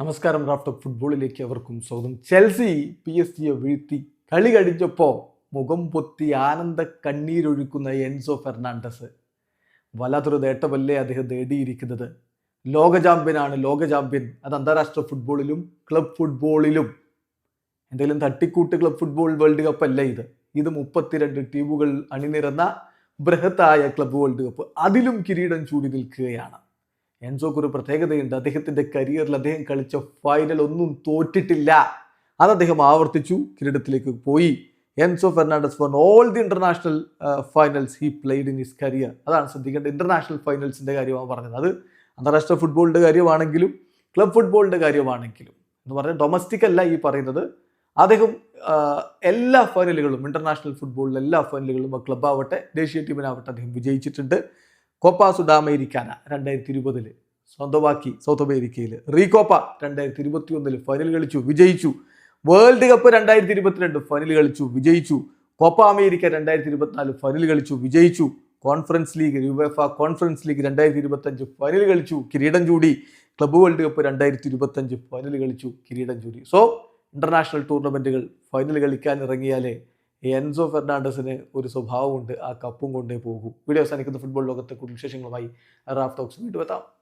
നമസ്കാരം റാഫ്റ്റ് ഫുട്ബോളിലേക്ക് അവർക്കും സ്വാഗതം. ചെൽസി പി എസ് ജിയെ വീഴ്ത്തി കളി കഴിച്ചപ്പോൾ മുഖം പൊത്തി ആനന്ദ കണ്ണീരൊഴുക്കുന്ന എൻസോ ഫെർണാണ്ടസ്. വല്ലാത്തൊരു നേട്ടമല്ലേ അദ്ദേഹം നേടിയിരിക്കുന്നത്? ലോക ചാമ്പ്യനാണ് ലോക ചാമ്പ്യൻ അത് അന്താരാഷ്ട്ര ഫുട്ബോളിലും ക്ലബ് ഫുട്ബോളിലും എന്തെങ്കിലും തട്ടിക്കൂട്ട് ക്ലബ് ഫുട്ബോൾ വേൾഡ് കപ്പ് അല്ല ഇത്? ഇത് മുപ്പത്തിരണ്ട് ടീമുകൾ അണിനിരന്ന ബൃഹത്തായ ക്ലബ് വേൾഡ് കപ്പ് അതിലും കിരീടം ചൂടി നിൽക്കുകയാണ്. എൻസോക്ക് ഒരു പ്രത്യേകതയുണ്ട്. അദ്ദേഹത്തിന്റെ കരിയറിൽ അദ്ദേഹം കളിച്ച ഫൈനൽ ഒന്നും തോറ്റിട്ടില്ല. അത് അദ്ദേഹം ആവർത്തിച്ചു കിരീടത്തിലേക്ക് പോയി. Enzo Fernandez from all the international finals he played in his career അതാണ് ശ്രദ്ധിക്കേണ്ടത്. ഇന്റർനാഷണൽ ഫൈനൽസിന്റെ കാര്യമാണ് പറഞ്ഞത്. അത് അന്താരാഷ്ട്ര ഫുട്ബോളിന്റെ കാര്യമാണെങ്കിലും ക്ലബ് ഫുട്ബോളിന്റെ കാര്യമാണെങ്കിലും എന്ന് പറഞ്ഞാൽ ഡൊമസ്റ്റിക് അല്ല ഈ പറയുന്നത്. അദ്ദേഹം എല്ലാ ഫൈനലുകളും ഇന്റർനാഷണൽ ഫുട്ബോളിലെ എല്ലാ ഫൈനലുകളും ക്ലബ് ആവട്ടെ ദേശീയ ടീമിനാവട്ടെ അദ്ദേഹം വിജയിച്ചിട്ടുണ്ട്. കോപ്പ സുഡാമേരിക്കാന രണ്ടായിരത്തി ഇരുപതിൽ സ്വന്തമാക്കി സൗത്ത് അമേരിക്കയിൽ റീകോപ്പ രണ്ടായിരത്തി ഇരുപത്തി ഒന്നിൽ ഫൈനൽ കളിച്ചു വിജയിച്ചു. വേൾഡ് കപ്പ് രണ്ടായിരത്തി ഇരുപത്തിരണ്ട് ഫൈനൽ കളിച്ചു വിജയിച്ചു. കോപ്പ അമേരിക്ക രണ്ടായിരത്തി ഇരുപത്തിനാല് ഫൈനൽ കളിച്ചു വിജയിച്ചു. Conference league UEFA conference league രണ്ടായിരത്തി ഇരുപത്തഞ്ച് ഫൈനൽ കളിച്ചു കിരീടം ചൂടി. ക്ലബ്ബ് വേൾഡ് കപ്പ് രണ്ടായിരത്തി ഇരുപത്തഞ്ച് ഫൈനൽ കളിച്ചു കിരീടം ചൂടി. സോ ഇന്റർനാഷണൽ ടൂർണമെന്റുകൾ ഫൈനൽ കളിക്കാൻ ഇറങ്ങിയാലേ എൻസോ ഫെർണാണ്ടസിന് ഒരു സ്വഭാവമുണ്ട്. ആ കപ്പും കൊണ്ടേ പോകും. വീഡിയോ അവസാനിക്കുന്ന. ഫുട്ബോൾ ലോകത്തെ കൂടുതൽ വിശേഷങ്ങളുമായി റാഫ് ടോക്സ് വീണ്ടും എത്താം.